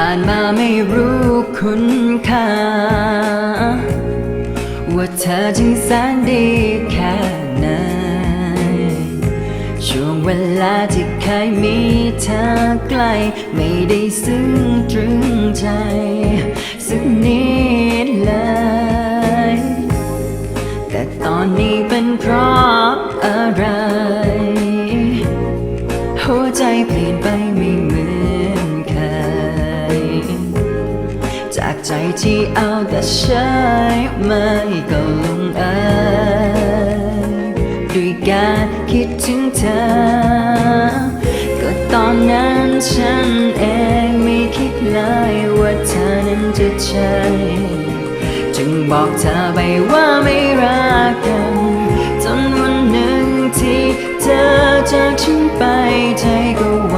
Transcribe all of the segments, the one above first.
ผ่านมาไม่รู้คุณค่า ว่าเธอจึงแสนดีแค่ไหนช่วงเวลาที่เคยมีเธอใกล้ ไม่ได้ซึ้งตรึงใจ สักนิดเลย แต่ตอนนี้เป็นเพราะอะไร หัวใจเปลี่ยนไปไม่เหมือน จากใจที่เอาแต่ใช้ไม่ก็ลงเอยด้วยการคิดถึงเธอ ก็ตอนนั้นฉันเองไม่คิดเลยว่าเธอนั้นจะใช่จึงบอกเธอไปว่าไม่รักกันจนวันหนึ่งที่เธอจากฉันไปใจก็ไหว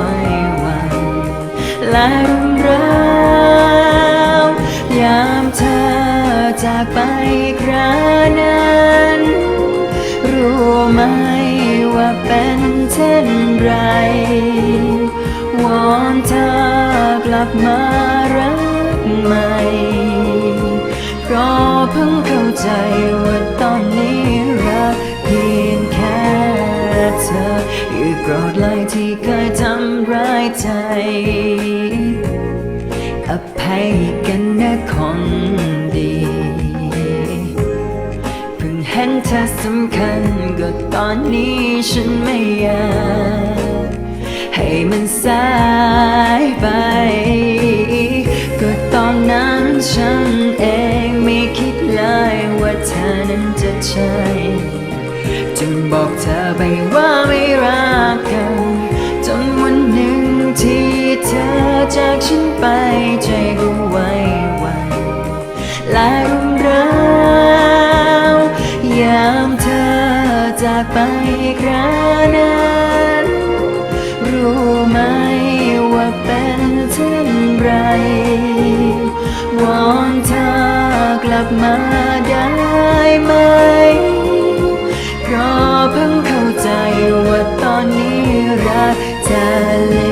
หวั่นและากไปครานั้น รู้ไหมว่าเป็นเช่นไร วอนเธอกลับมารักใหม่ เพราะเพิ่งเข้าใจว่าตอนนี้รักเพียงแค่เธออยู่โกรธเลยที่เคยทำร้ายใจอภัยกันนะคน ห็นเธอสำคัญก็ตอนนี้ฉันไม่อยากให้มันสายไป ก็ตอนนั้นฉันเองไม่คิดเลยว่าเธอนั้นจะใช่จึงบอกเธอไปว่าไม่รักกันจนวันหนึ่งที่เธอจากฉันไปใจก็ จากไปครานั้น รู้ไหมว่าเป็นเช่นไรวอนเธอกลับมาได้ไหม เพราะเพิ่งเข้าใจว่าตอนนี้รักเธอเล